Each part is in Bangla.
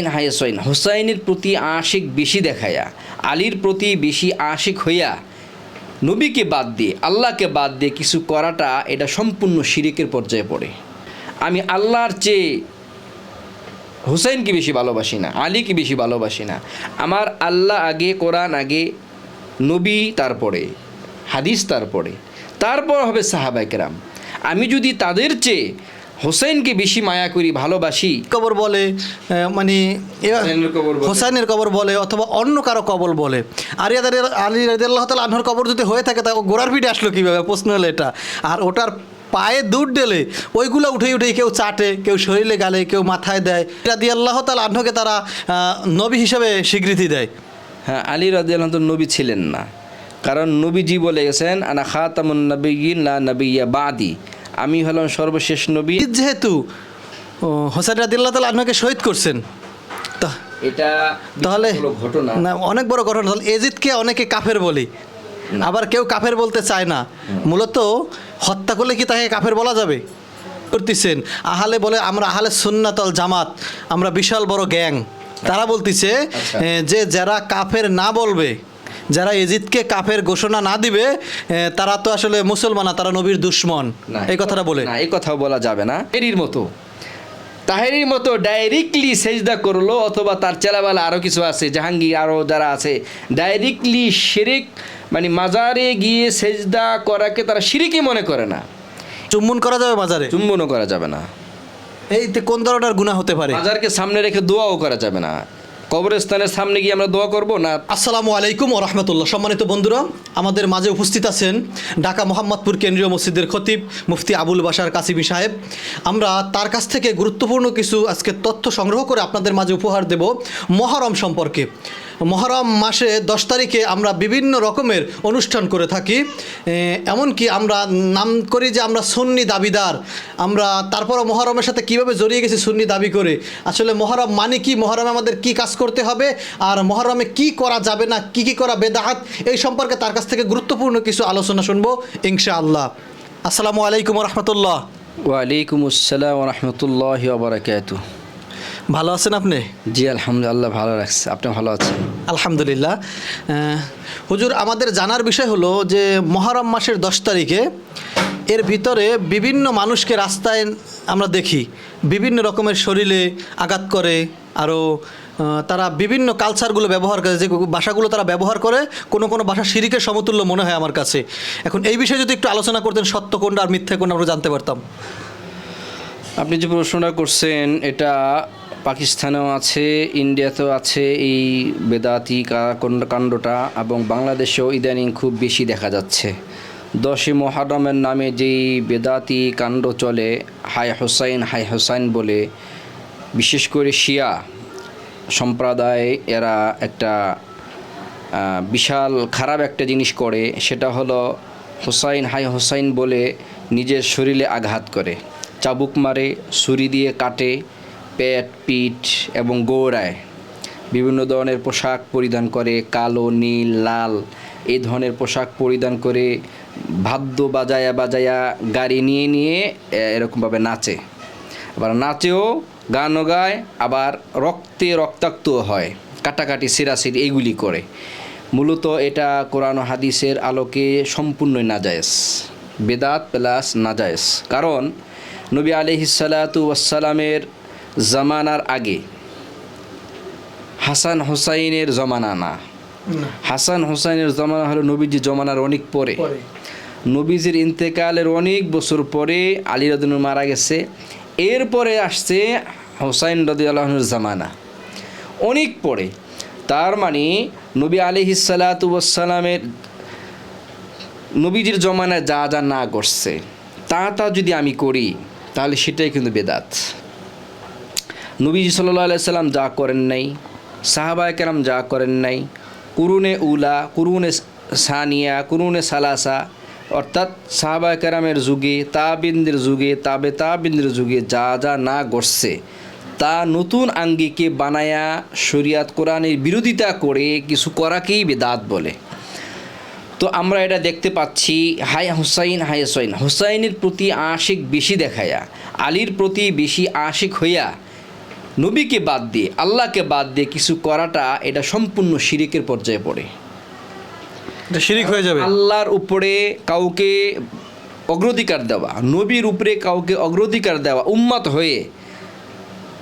হায়াসইন হুসাইনের প্রতি আশিক বেশি দেখায়া, আলীর প্রতি বেশি আশিক হইয়া নবীকে বাদ দিয়ে, আল্লাহকে বাদ দিয়ে কিছু করাটা এটা সম্পূর্ণ শিরিকের পর্যায়ে পড়ে। আমি আল্লাহর চেয়ে হুসাইনকে বেশি ভালোবাসি না, আলীকে বেশি ভালোবাসি না। আমার আল্লাহ আগে, কোরআন আগে, নবী তারপরে, হাদিস তারপরে, তারপর হবে সাহাবাইকেরাম আমি যদি তাদের চেয়ে হোসেনকে বেশি মায়া করি ভালোবাসি। কবর বলে মানে হোসাইনের কবর বলে। অথবা অন্য কারও কবর বলে। আরিয়াদের আলী রাদিয়াল্লাহু তাআলা আনহর কবর যদি হয়ে থাকে তা গোড়ার পিঠে আসলো কীভাবে? প্রশ্ন হলো এটা। আর ওটার পায়ে দুধ ডেলে ওইগুলো উঠে উঠে কেউ চাটে কেউ শরীরে গালে কেউ মাথায় দেয়। রাদি আল্লাহ তালা আহ্নকে তারা নবী হিসেবে স্বীকৃতি দেয়। হ্যাঁ আলী রাদিয়াল্লাহু তো নবী ছিলেন না। কারণ নবীজি বলে গেছেন আনা খাতামুন নবীন লা নবিয়া বাদি। আমি হলাম সর্বশেষ নবী। যেহেতু হোসেন রাদি আল্লাহ তালা আহ্নকে শহীদ করছেন। তা এটা তাহলে ঘটনা। না অনেক বড় ঘটনা। তাহলে এজিদকে অনেকে কাফের বলি। আবার কেউ কাফের বলতে চায় না। মূলত হত্যা করলে কি তাকে কাফের বলা যাবে? করতেছেন। আহালে বলে আমরা আহালে সুন্নাতল জামাত আমরা বিশাল বড় গ্যাং। তারা বলতিছে আচ্ছা। যে যারা কাফের না বলবে যারা এজিদকে কাফের ঘোষণা না দিবে তারা তো আসলে মুসলমান তারা নবীর দুশ্মন। এই কথাটা বলে। না এই কথাও বলা যাবে না। এরির মতো। তাহেরির মতো ডাইরেক্টলি সেজদা করল অথবা তার চেলাবেলা আরও কিছু আছে জাহাঙ্গীর আরও যারা আছে ডাইরেক্টলি শিরিক মানে মাজারে গিয়ে সেজদা করাকে তারা শিরিকই মনে করে না। চুম্বন করা যাবে মাজারে? চুম্বনও করা যাবে না। এই কোন ধরনের গুণা হতে পারে? মাজারকে সামনে রেখে দোয়াও করা যাবে না। কবরস্থানের সামনে গিয়ে আমরা দোয়া করব না? আসসালামু আলাইকুম ও রহমতুল্লাহ। সম্মানিত বন্ধুরা, আমাদের মাঝে উপস্থিত আছেন ঢাকা মোহাম্মদপুর কেন্দ্রীয় মসজিদের খতিব মুফতি আবুল বাসার কাসিমি সাহেব। আমরা তার কাছ থেকে গুরুত্বপূর্ণ কিছু আজকে তথ্য সংগ্রহ করে আপনাদের মাঝে উপহার দেব মহরম সম্পর্কে। মহরম মাসে দশ তারিখে আমরা বিভিন্ন রকমের অনুষ্ঠান করে থাকি। এমনকি আমরা নাম করি যে আমরা সুন্নি দাবিদার। আমরা তারপরও মহরমের সাথে কীভাবে জড়িয়ে গেছি সুন্নি দাবি করে? আসলে মহরম মানে কি? মহরমে আমাদের কি কাজ করতে হবে? আর মহরমে কি করা যাবে না? কি কি করা বেদাহাত এই সম্পর্কে তার কাছ থেকে গুরুত্বপূর্ণ কিছু আলোচনা শুনব, ইনশাআল্লাহ। আসসালামু আলাইকুম রহমতুল্লাহ। ওয়ালাইকুম আসসালাম রহমতুল্লাহ ভালো আছেন আপনি? জি আলহামদুলিল্লাহ ভালো রাখছে আপনি ভালো আছেন? আলহামদুলিল্লাহ। হুজুর আমাদের জানার বিষয় হলো যে মহরম মাসের দশ তারিখে এর ভিতরে বিভিন্ন মানুষকে রাস্তায় আমরা দেখি। বিভিন্ন রকমের শরীরে আঘাত করে আরও তারা বিভিন্ন কালচারগুলো ব্যবহার করে যে ভাষাগুলো তারা ব্যবহার করে কোনো কোনো ভাষা শিরিকের সমতুল্য মনে হয় আমার কাছে। এখন এই বিষয়ে যদি একটু আলোচনা করতেন সত্য কোনটা আর মিথ্যে কোনটা আমরা জানতে পারতাম? আপনি যে প্রশ্নটা করছেন এটা পাকিস্তানেও আছে, ইন্ডিয়াতেও আছে এই বেদাতি কাণ্ডটা এবং বাংলাদেশেও ইদানিং খুব বেশি দেখা যাচ্ছে। দশই মহারমের নামে যেই বেদাতি কাণ্ড চলে হাই হোসাইন হাই হোসাইন বলে, বিশেষ করে শিয়া সম্প্রদায় এরা একটা বিশাল খারাপ একটা জিনিস করে, সেটা হলো হোসাইন হাই হোসাইন বলে নিজের শরীরে আঘাত করে। চাবুক মারে, ছুরি দিয়ে কাটে পেট, পিঠ এবং গৌড়ায় বিভিন্ন ধরনের পোশাক পরিধান করে, কালো, নীল, লাল, এই ধরনের পোশাক পরিধান করে ভাদ্য বাজায়া বাজায়া গাড়ি নিয়ে নিয়ে এরকমভাবে নাচে। আবার নাচেও গানও গায়, আবার রক্তে রক্তাক্তও হয়, কাটাকাটি সিরাসির এইগুলি করে। মূলত এটা কোরআন হাদিসের আলোকে সম্পূর্ণই নাজায়েজ, বেদাত প্লাস নাজায়েজ। কারণ নবী আলিহিসাল্লাতু ওয়াসালামের জামানার আগে। হাসান হোসাইনের জমানা না। হাসান হোসাইনের জমানা হলো নবীজি জমানার অনেক পরে। নবীজির ইন্তেকালের অনেক বছর পরে আলী রদিন মারা গেছে। এরপরে আসছে হোসাইন রদি আল্লাহনুর জামানা। অনেক পরে। তার মানে নবী আলি হিসালাতামের নবীজির জমানায় যা যা না করছে তা তা যদি আমি করি তাহলে সেটাই কিন্তু বেদাত। নবীজি সাল্লাহ সাল্লাম যা করেন নাই, সাহাবায় কেরাম যা করেন নাই, কুরুনে উলা, কুরুনে সানিয়া, কুরুনে সালাসা, অর্থাৎ সাহাবায় কেরামের যুগে, তাবিনদের যুগে, তাবে তাবিনদের যুগে যা যা না ঘটছে, তা নতুন আঙ্গিকে বানায়া শরিয়াত কোরআনের বিরোধিতা করে কিছু করাকেই বেদাত বলে। তো আমরা এটা দেখতে পাচ্ছি হাই হুসাইন হাই হুসাইন। হুসাইনের প্রতি আশিক বেশি দেখায়া, আলীর প্রতি বেশি আশিক হইয়া নবীকে বাদ দিয়ে আল্লাহকে বাদ দিয়ে কিছু করাটা এটা সম্পূর্ণ শিরিকের পর্যায়ে পড়ে। শিরিক হয়ে যাবে। আল্লাহর উপরে কাউকে অগ্রাধিকার দেওয়া নবীর উপরে কাউকে অগ্রাধিকার দেওয়া উম্মাত হয়ে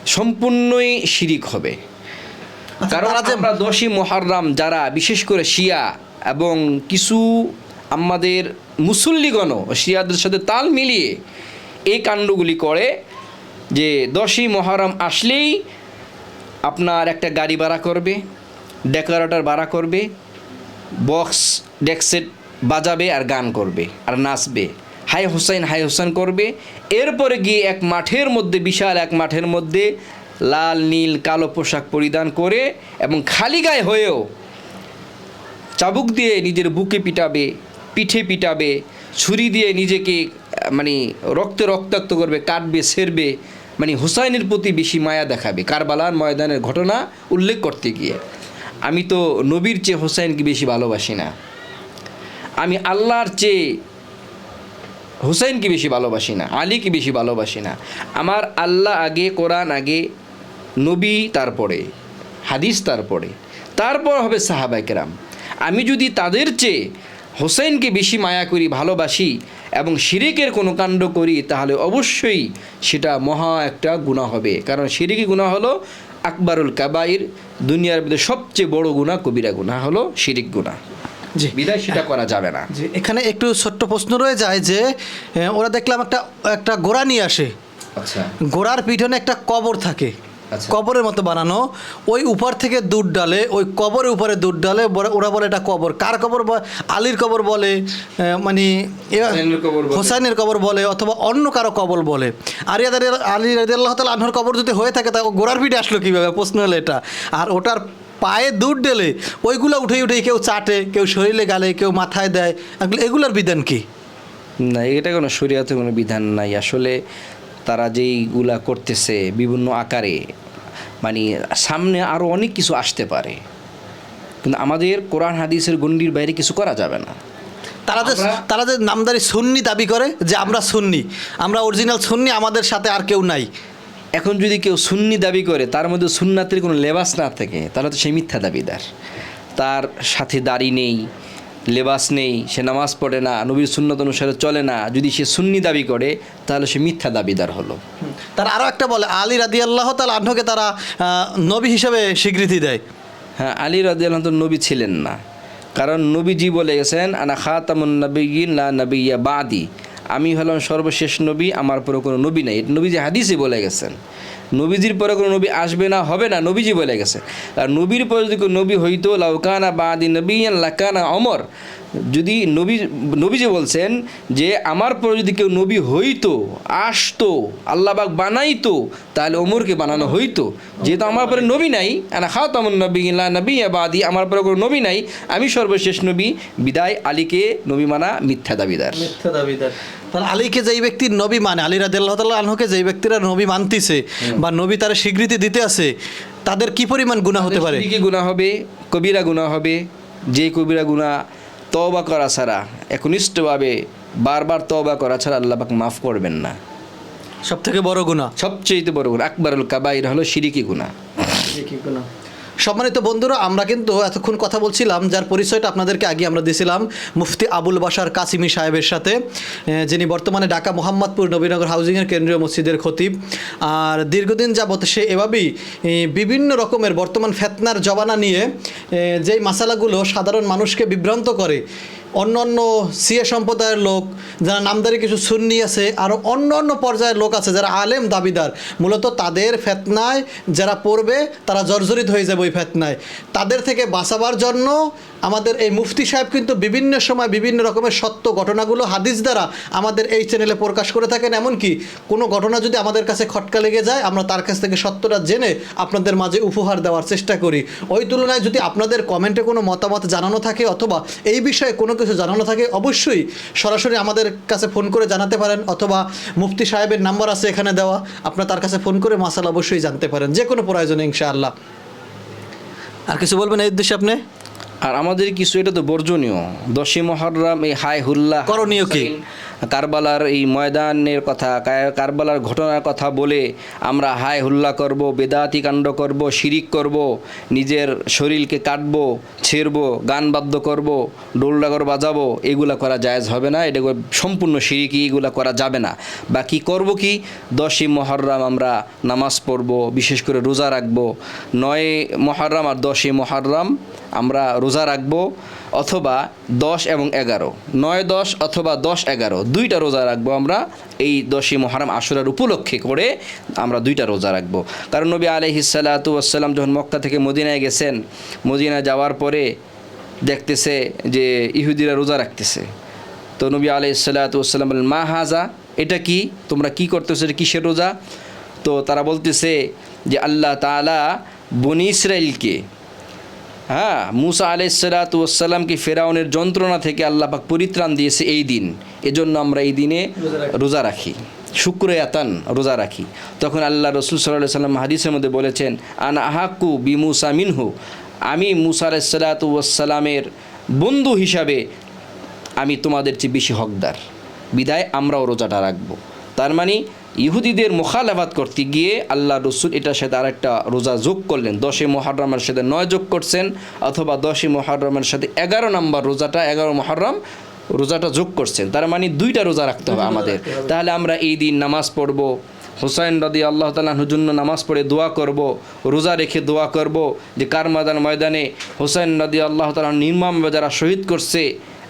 সম্পূর্ণই শিরিক হবে। আচ্ছা, কারণ আমরা দশই মহারাম যারা বিশেষ করে শিয়া এবং কিছু আমাদের মুসল্লিগণ শিয়াদের সাথে তাল মিলিয়ে এই কাণ্ডগুলি করে যে দশই মহারম আসলেই আপনার একটা গাড়ি ভাড়া করবে, ডেকোরেটর ভাড়া করবে, বক্স ডেকসেট বাজাবে আর গান করবে আর নাচবে। হাই হোসেন হাই হোসেন করবে। এরপরে গিয়ে এক মাঠের মধ্যে, বিশাল এক মাঠের মধ্যে লাল, নীল, কালো পোশাক পরিধান করে এবং খালি গায়ে হয়েও চাবুক দিয়ে নিজের বুকে পিটাবে, পিঠে পিটাবে, ছুরি দিয়ে নিজেকে মানে রক্তে রক্তাক্ত করবে, কাটবে সেরবে মানে হুসাইনের প্রতি বেশি মায়া দেখাবে। কারবালার ময়দানের ঘটনা উল্লেখ করতে গিয়ে। আমি তো নবীর চেয়ে হোসাইনকে বেশি ভালোবাসি না। আমি আল্লাহর চেয়ে হুসাইনকে বেশি ভালোবাসি না, আলীকে বেশি ভালোবাসি না। আমার আল্লাহ আগে, কোরআন আগে, নবী তারপরে, হাদিস তারপরে। তারপর হবে সাহাবাইকেরাম আমি যদি তাদের চেয়ে হোসেনকে বেশি মায়া করি ভালোবাসি এবং শিরিকের কোনো কাণ্ড করি তাহলে অবশ্যই সেটা মহা একটা গুণা হবে। কারণ শিরিকি গুণা হলো আকবরুল কাবাইর দুনিয়ার মধ্যে সবচেয়ে বড় গুণা কবিরা গুণা হলো শিরিক গুণা জি। বিদায় সেটা করা যাবে না। যে এখানে একটু ছোট্ট প্রশ্ন রয়ে যায় যে ওরা দেখলাম একটা একটা গোড়া নিয়ে আসে। আচ্ছা। গোড়ার পিছনে একটা কবর থাকে। কবরের মতো বানানো। ওই উপর থেকে দুধ ডালে ওই কবরের উপরে দুধ ডালে ওরা বলে এটা কবর। কার কবর আলীর কবর বলে মানে হোসাইনের কবর বলে। অথবা অন্য কারও কবর বলে। আরিয়া আলী রাজি আল্লাহ তালা আনহর কবর যদি হয়ে থাকে তা গোড়ার পিঠে আসলো কীভাবে? প্রশ্ন হলো এটা। আর ওটার পায়ে দুধ ডেলে ওইগুলো উঠে উঠে কেউ চাটে কেউ শরীরে গালে কেউ মাথায় দেয়। এগুলো- এগুলোর বিধান কি? না এটা কোনো শরীয়তে কোনো বিধান নাই। আসলে তারা যেইগুলা করতেছে বিভিন্ন আকারে মানে সামনে আরও অনেক কিছু আসতে পারে। কিন্তু আমাদের কোরআন হাদিসের গণ্ডির বাইরে কিছু করা যাবে না। তারা যে তারা যে নামদারি সুন্নি দাবি করে যে আমরা সুন্নি আমরা অরিজিনাল সুন্নি আমাদের সাথে আর কেউ নাই। এখন যদি কেউ সুন্নি দাবি করে তার মধ্যে সুন্নাতের কোনো লেবাস না থাকে তাহলে তো সে মিথ্যা দাবিদার। তার সাথে দাড়ি নেই লেবাস নেই সে নামাজ পড়ে না নবীর সুন্নত অনুসারে চলে না যদি সে সুন্নি দাবি করে তাহলে সে মিথ্যা দাবিদার হলো। তারা আরও একটা বলে আলী রাদি আল্লাহ তাল আহ্নকে তারা নবী হিসেবে স্বীকৃতি দেয়। হ্যাঁ আলী রাদিয়াল্লাহু তো নবী ছিলেন না। কারণ নবীজি বলে গেছেন আনা খাতামুন নবীন লা নবিয়া বাদি। আমি হলাম সর্বশেষ নবী আমার পরে কোনো নবী নেই। এটা নবীজি হাদিসে বলে গেছেন। নবীজির পরে কোনো নবী আসবে না, হবে না, নবীজি বলে গেছে। আর নবীর পরে যদি কোনো নবী হইতো লাউকানা বাদি নবীন লাকানা অমর। যদি নবী, নবীজি বলছেন যে, আমার পরে যদি কেউ নবী হইতো, আসতো, আল্লাহবাক বানাইতো, তাহলে ওমরকে বানানো হইতো। যেহেতু আমার পরে নবী নাই, আনা খাতামুন নবী লা নবী বাদি, আমার পরে কোনো নবী নাই, আমি সর্বশেষ নবী, বিদায় আলীকে নবী মানা মিথ্যা দাবিদার। মিথ্যা দাবিদার। তাহলে আলীকে যেই ব্যক্তি নবী মানে আলী রাদি আল্লাহ তাল্লাহ আহ্নকে যেই ব্যক্তিরা নবী মানতিছে বা নবী তারা স্বীকৃতি দিতে আছে তাদের কি পরিমাণ গুণা হতে পারে? কি গুণা হবে? কবিরা গুণা হবে। যে কবিরা গুণা তবা করা ছাড়া একনিষ্ঠভাবে বারবার তওবা করা ছাড়া আল্লাহ পাক মাফ করবেন না। সব থেকে বড় গুণা সবচেয়ে বড় গুণা আকবরুল কাবাইর হলো শিরিকি গুণা সম্মানিত বন্ধুরা, আমরা কিন্তু এতক্ষণ কথা বলছিলাম, যার পরিচয়টা আপনাদেরকে আগে আমরা দিয়েছিলাম, মুফতি আবুল বাসার কাসিমি সাহেবের সাথে যিনি বর্তমানে ঢাকা মোহাম্মদপুর নবীনগর হাউজিংয়ের কেন্দ্রীয় মসজিদের খতিব। আর দীর্ঘদিন যাবৎ সে এভাবেই বিভিন্ন রকমের বর্তমান ফেতনার জবানা নিয়ে যেই মাসালাগুলো সাধারণ মানুষকে বিভ্রান্ত করে অন্য অন্য সিএ সম্প্রদায়ের লোক, যারা নামদারি কিছু সুন্নি আছে আরও অন্য অন্য পর্যায়ের লোক আছে যারা আলেম দাবিদার, মূলত তাদের ফেতনায় যারা পড়বে, তারা জর্জরিত হয়ে যাবে ওই ফেতনায়। তাদের থেকে বাঁচাবার জন্য আমাদের এই মুফতি সাহেব কিন্তু বিভিন্ন সময় বিভিন্ন রকমের সত্য ঘটনাগুলো হাদিস দ্বারা আমাদের এই চ্যানেলে প্রকাশ করে থাকেন। এমনকি কোনো ঘটনা যদি আমাদের কাছে খটকা লেগে যায়, আমরা তার কাছ থেকে সত্যটা জেনে আপনাদের মাঝে উপহার দেওয়ার চেষ্টা করি। ওই তুলনায় যদি আপনাদের কমেন্টে কোনো মতামত জানানো থাকে অথবা এই বিষয়ে কোনো কিছু জানানো থাকে, অবশ্যই সরাসরি আমাদের কাছে ফোন করে জানাতে পারেন অথবা মুফতি সাহেবের নাম্বার আছে এখানে দেওয়া। আপনার তার কাছে ফোন করে মাসাল অবশ্যই জানতে পারেন। যে কোনো প্রয়োজনে ইনশাআল্লাহ। আর কিছু বলবেন এই উদ্দেশ্যে আপনি? আর আমাদের কিছু এটা তো বর্জনীয় দশই মহরম এই হাই হুল্লা করণীয় কি? কারবালার এই ময়দানের কথা কারবালার ঘটনার কথা বলে আমরা হায় হুল্লা করব, বেদাতি কাণ্ড করব, শিরিক করব, নিজের শরীরকে কাটবো, ছেড়বো, গান বাদ্য করব ডোলডাগর বাজাবো, এগুলা করা জায়েজ হবে না, এটা সম্পূর্ণ শিরিকি, এগুলা করা যাবে না। বাকি করব কি? দশই মহরম আমরা নামাজ পড়ব, বিশেষ করে রোজা রাখব। নয় মহরম আর দশই মহরম আমরা রোজা রাখব। অথবা দশ এবং এগারো। নয়, দশ অথবা দশ, এগারো। দুইটা রোজা রাখব আমরা এই দশই মহারাম আশুরার উপলক্ষে করে আমরা দুইটা রোজা রাখব। কারণ নবী আলহিসাল্লাতু আসসালাম যখন মক্কা থেকে মদিনায় গেছেন, মদিনায় যাওয়ার পরে দেখতেছে যে ইহুদিরা রোজা রাখতেছে। তো নবী আলাইসাল্লাতু আসসালাম বলেন, মা হাজা, এটা কি? তোমরা কি করতেছো? এটা কিসের রোজা? তো তারা বলতেছে যে, আল্লাহ তাআলা বনি ইসরায়েলকে হ্যাঁ মুসা আলাইসালাতামকে ফেরাউনের যন্ত্রণা থেকে আল্লাহ পাক পরিত্রাণ দিয়েছে এই দিন। এজন্য আমরা এই দিনে রোজা রাখি। শুক্র আতান, রোজা রাখি। তখন আল্লাহ রসুল সাল্লাহ সাল্লাম হাদিসের মধ্যে বলেছেন, আন আহাক্কু বি মুসা মিনহু? আমি মুসা আলাইসালাতামের বন্ধু হিসাবে আমি তোমাদের চেয়ে বেশি হকদার। বিদায়, আমরাও রোজাটা রাখব। তার মানে ইহুদিদের মোখালাফাত করতে গিয়ে আল্লাহ রসুল এটার সাথে আরেকটা রোজা যোগ করলেন। দশে মহরমের সাথে নয় যোগ করছেন অথবা দশে মহরমের সাথে এগারো নম্বর রোজাটা এগারো মহরম রোজাটা যোগ করছেন। তার মানে দুইটা রোজা রাখতে হবে আমাদের। তাহলে আমরা এই দিন নামাজ পড়ব। হুসাইন রদি আল্লাহ তালাহুর জন্য নামাজ পড়ে দোয়া করব। রোজা রেখে দোয়া করব যে কার ময়দান ময়দানে হুসাইন রদি আল্লাহ তালাহ নির্মমভাবে যারা শহীদ করছে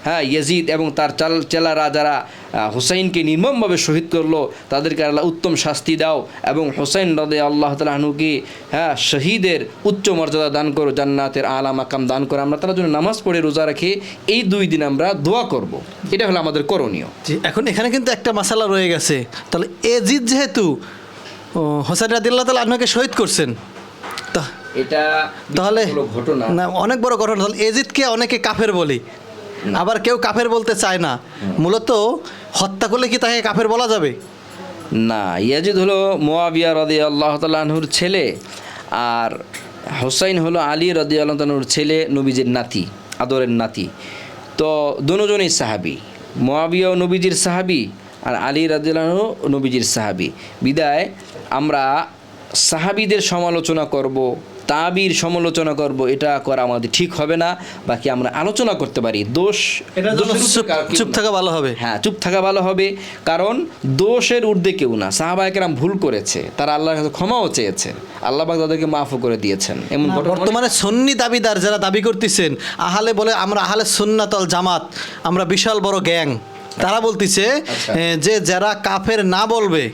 হ্যাঁ ইয়াজিদ এবং তার চাল চেলারা যারা আহ, হুসাইনকে নির্মমভাবে শহীদ করল তাদেরকে আল্লাহ উত্তম শাস্তি দাও এবং হুসাইন রদে আল্লাহ তালাহনুকে হ্যাঁ শহীদের উচ্চ মর্যাদা দান করো জান্নাতের আলা মাকাম দান করো। আমরা তার জন্য নামাজ পড়ে রোজা রেখে এই দুই দিন আমরা দোয়া করব। এটা হলো আমাদের করণীয়। জি এখন এখানে কিন্তু একটা মশালা রয়ে গেছে। তাহলে এজিদ যেহেতু ও, হোসেন রাদিল্লাহ তালা আপনাকে শহীদ করছেন তা এটা তাহলে ঘটনা। না অনেক বড় ঘটনা। তাহলে এজিদকে অনেকে কাফের বলি। আবার কেউ কাফের বলতে চায় না। মূলত হত্যা করলে কি তাকে কাফের বলা যাবে? না, ইয়াজিদ হলো মোয়াবিয়া রদি আল্লাহ তালাহুর ছেলে আর হোসাইন হলো আলী রদি আল্লাহ তালুর ছেলে, নবীজির নাতি, আদরের নাতি। তো দুজনেই সাহাবি মোয়াবিয়াও নবীজির সাহাবি আর আলী রাদিয়াল্লাহ নবীজির সাহাবি। বিদায়, আমরা সাহাবিদের সমালোচনা করব তাবির সমালোচনা করব এটা করা আমাদের ঠিক হবে না বাকি আমরা আলোচনা করতে পারি। দোষ চুপ থাকা ভালো হবে। হ্যাঁ চুপ থাকা ভালো হবে কারণ দোষের ঊর্ধ্বে কেউ না। সাহাবাহিকেরাম ভুল করেছে তারা আল্লাহর কাছে ক্ষমাও চেয়েছে। আল্লাহ পাক তাদেরকে মাফও করে দিয়েছেন। এমন বর্তমানে সন্নি দাবিদার যারা দাবি করতেছেন আহালে বলে আমরা আহালে সুন্নাতল জামাত আমরা বিশাল বড় গ্যাং। তারা বলতিছে আচ্ছা। যে যারা কাফের না বলবে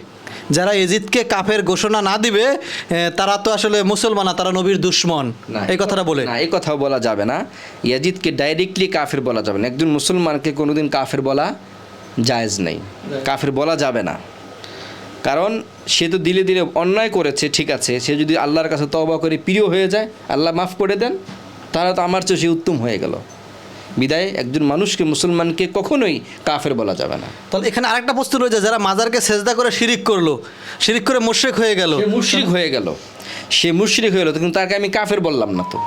যারা এজিদকে কাফের ঘোষণা না দিবে তারা তো আসলে মুসলমান তারা নবীর দুশ্মন। এই কথাটা বলে। না এই কথাও বলা যাবে না। ইয়াজিদকে ডাইরেক্টলি কাফের বলা যাবে না। একজন মুসলমানকে কোনোদিন কাফের বলা জায়েজ নেই। কাফের বলা যাবে না। কারণ সে তো দিলে দিলে অন্যায় করেছে ঠিক আছে। সে যদি আল্লাহর কাছে তওবা করে প্রিয় হয়ে যায় আল্লাহ মাফ করে দেন তাহলে তো আমার চেয়ে সে উত্তম হয়ে গেল। বিদায় একজন মানুষকে মুসলমানকে কখনোই কাফের বলা যাবে না। তাহলে এখানে আরেকটা প্রশ্ন রয়েছে যারা মাজারকে সেজদা করে শিরিক করল শিরিক করে মোশেক হয়ে গেল। মুশরিক হয়ে গেল। সে মুশরিক হয়ে গেল কিন্তু তাকে আমি কাফের বললাম না তো।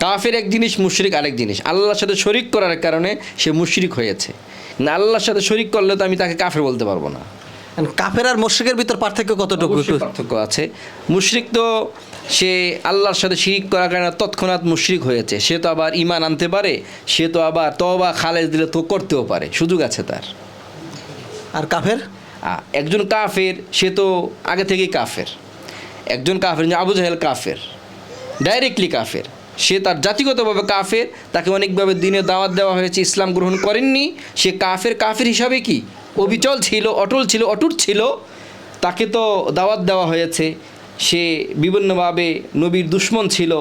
কাফের এক জিনিস মুশরিক আরেক জিনিস। আল্লাহর সাথে শরিক করার কারণে সে মুশরিক হয়েছে। না আল্লাহর সাথে শরিক করলে তো আমি তাকে কাফের বলতে পারব না। কাফের আর মোশেকের ভিতর পার্থক্য কতটুকু? পার্থক্য আছে। মুশরিক তো সে আল্লাহর সাথে শিরিক করার কারণে তৎক্ষণাৎ মুশরিক হয়েছে। সে তো আবার ইমান আনতে পারে সে তো আবার তবা খালেজ দিলে তো করতেও পারে। সুযোগ আছে তার। আর কাফের? একজন কাফের সে তো আগে থেকেই কাফের। একজন কাফের আবু জাহেল কাফের ডাইরেক্টলি কাফের। সে তার জাতিগতভাবে কাফের তাকে অনেকভাবে দিনে দাওয়াত দেওয়া হয়েছে ইসলাম গ্রহণ করেননি। সে কাফের কাফের হিসাবে কি? অবিচল ছিল, অটল ছিল, অটুট ছিল, তাকে তো দাওয়াত দেওয়া হয়েছে। সে বিভিন্নভাবে নবীর দুশ্মন ছিল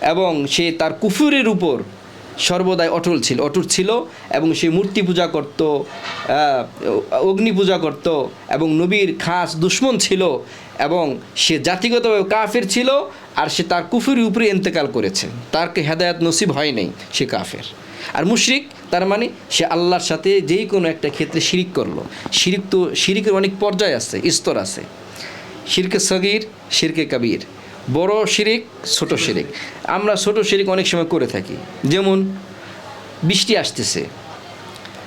এবং সে তার কুফুরের উপর সর্বদাই অটল ছিল, অটুট ছিল এবং সে মূর্তি পূজা করত অগ্নি পূজা করত এবং নবীর খাস দুশ্মন ছিল এবং সে জাতিগতভাবে কাফের ছিল আর সে তার কুফুরের উপরে ইন্তেকাল করেছে। তারকে হেদায়াত নসিব হয় নাই সে কাফের। আর মুশরিক তার মানে সে আল্লাহর সাথে যেই কোনো একটা ক্ষেত্রে শিরিক করল। শিরিক তো শিরিকের অনেক পর্যায় আছে স্তর আছে। শিরকে সগির শিরকে কবির। বড় শিরিক ছোট শিরিক। আমরা ছোট শিরিক অনেক সময় করে থাকি। যেমন বৃষ্টি আসতেছে।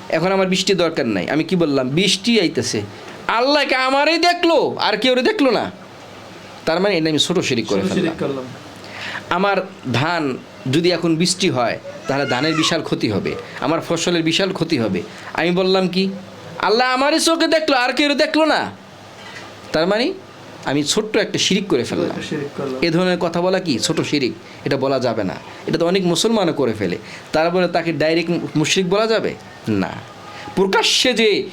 এখন আমার বৃষ্টি দরকার নাই। আমি কি বললাম? বৃষ্টি আইতেছে। আল্লাহকে আমারই দেখল আর কেউ দেখল না। তার মানে এটা আমি ছোট শিরিক করে ফেললাম। আমার ধান যদি এখন বৃষ্টি হয় তাহলে ধানের বিশাল ক্ষতি হবে আমার ফসলের বিশাল ক্ষতি হবে। আমি বললাম কি আল্লাহ আমারই চোখে দেখল আর কেউ দেখল না। তার মানে আমি ছোট্ট একটা শিরিক করে ফেললাম। এ ধরনের কথা বলা কি? ছোট শিরিক এটা বলা যাবে না। এটা তো অনেক মুসলমানও করে ফেলে। তারপরে তাকে ডাইরেক্ট মুশরিক বলা যাবে? না। প্রকাশ্যে যে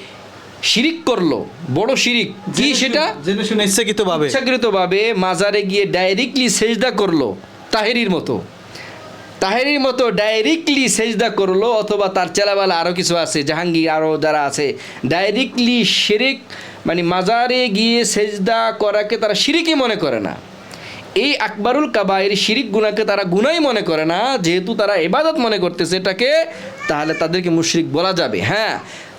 শিরিক করল বড় শিরিক কি সেটা? জেনে শুনে ইচ্ছাকৃতভাবে। ইচ্ছাকৃতভাবে মাজারে গিয়ে ডাইরেক্টলি সেজদা করল তাহেরির মতো। তাহেরির মতো ডাইরেক্টলি সেজদা করল অথবা তার চেলাবেলা আরও কিছু আছে, জাহাঙ্গীর আরও যারা আছে ডাইরেক্টলি শিরিক মানে মাজারে গিয়ে সেজদা করাকে তারা শিরিকই মনে করে না। এই আকবরুল কাবাইর শিরিক গুনাকে তারা গুনাই মনে করে না, যেহেতু তারা এবাদত মনে করতেছে এটাকে, তাহলে তাদেরকে মুশরিক বলা যাবে। হ্যাঁ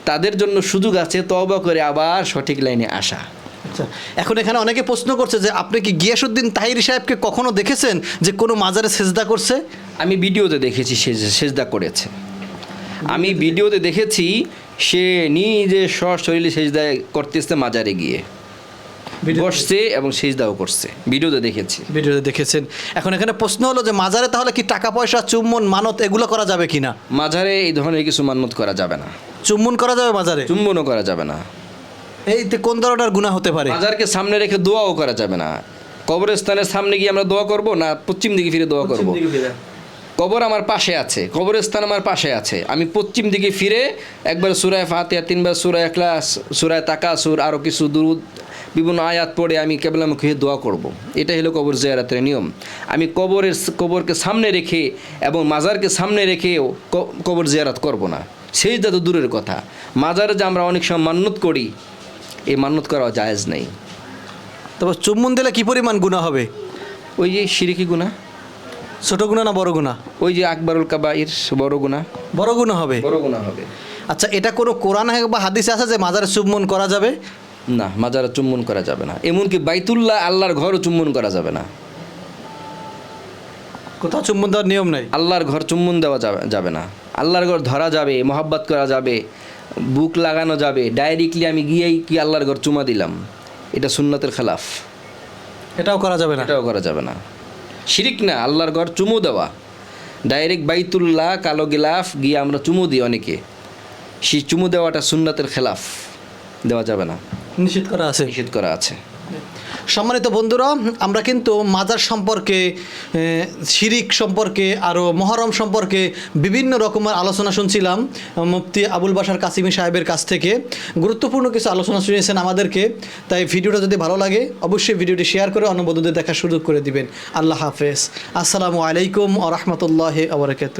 তাদের জন্য সুযোগ আছে তবা করে আবার সঠিক লাইনে আসা। আচ্ছা এখন এখানে অনেকে প্রশ্ন করছে যে আপনি কি গিয়াসুদ্দিন তাহিরি সাহেবকে কখনো দেখেছেন যে কোনো মাজারে সেজদা করছে? আমি ভিডিওতে দেখেছি সে সেজদা করেছে। আমি ভিডিওতে দেখেছি সে নিজে সশরীরে সেজদা করতেছে মাজারে গিয়ে। বসছে এবং সেজদাও করছে। ভিডিওতে দেখেছি। ভিডিওতে দেখেছেন। এখন এখানে প্রশ্ন হলো যে মাজারে তাহলে কি টাকা পয়সা চুম্বন মানত এগুলো করা যাবে কিনা? মাজারে এই ধরনের কিছু মান্যত করা যাবে না। চুম্বন করা যাবে মাজারে? চুম্বনও করা যাবে না। এইতে কোন ধরনের গুণা হতে পারে? মাজারকে সামনে রেখে দোয়াও করা যাবে না। কবরস্থানের সামনে গিয়ে আমরা দোয়া করব না পশ্চিম দিকে ফিরে দোয়া করব? কবর আমার পাশে আছে কবরস্থান আমার পাশে আছে। আমি পশ্চিম দিকে ফিরে একবার সুরায় ফাতিয়া তিনবার সুরায় এখলাস সুরায় তাকাসুর আরও কিছু দুরুদ বিভিন্ন আয়াত পড়ে আমি কেবলামুখী দোয়া করব। এটা হলো কবর জিয়ারাতের নিয়ম। আমি কবরের কবরকে সামনে রেখে এবং মাজারকে সামনে রেখেও কবর জিয়ারাত করব না। সেই যত দূরের কথা। মাজারে যে আমরা অনেক সময় মান্যত করি এই মান্যত করা জায়েজ নেই। তবে চুম্বন দিলে কি পরিমাণ গুণা হবে? ওই যে শিরিকি গুণা ছোট গুণা না বড় গুণা ওই যে আকবরুল কাবাইর বড় গুণা বড় গুণা হবে? বড় গুণা হবে। আচ্ছা এটা কোনো কোরআন বা হাদিসে আছে যে মাজারে চুম্বন করা যাবে? না মাজারা চুম্বন করা যাবে না। এমনকি বাইতুল্লাহ আল্লাহর ঘরও চুম্বন করা যাবে না। কোথাও চুম্বন দেওয়ার নিয়ম নেই? আল্লাহর ঘর চুম্বন দেওয়া যাবে যাবে না। আল্লাহর ঘর ধরা যাবে মহাব্বাত করা যাবে। বুক লাগানো যাবে। ডাইরেক্টলি আমি গিয়েই কি আল্লাহর ঘর চুমা দিলাম। এটা সুন্নতের খেলাফ। এটাও করা যাবে না। এটাও করা যাবে না। শিরিক না আল্লাহর ঘর চুমু দেওয়া। ডাইরেক্ট বাইতুল্লাহ কালো গিলাফ গিয়ে আমরা চুমু দিই অনেকে। সেই চুমু দেওয়াটা সুন্নতের খেলাফ। দেওয়া যাবে না। নিষেধ করা আছে। নিষেধ করা আছে। সম্মানিত বন্ধুরা, আমরা কিন্তু মাজার সম্পর্কে শিরিক সম্পর্কে আরও মহরম সম্পর্কে বিভিন্ন রকমের আলোচনা শুনছিলাম, মুফতি আবুল বাসার কাসিমি সাহেবের কাছ থেকে। গুরুত্বপূর্ণ কিছু আলোচনা শুনিয়েছেন আমাদেরকে, তাই ভিডিওটা যদি ভালো লাগে, অবশ্যই ভিডিওটি শেয়ার করে অন্য বন্ধুদের দেখার সুযোগ করে দিবেন। আল্লাহ হাফেজ। আসসালামু আলাইকুম আ রহমতুল্লাহ আবরকাত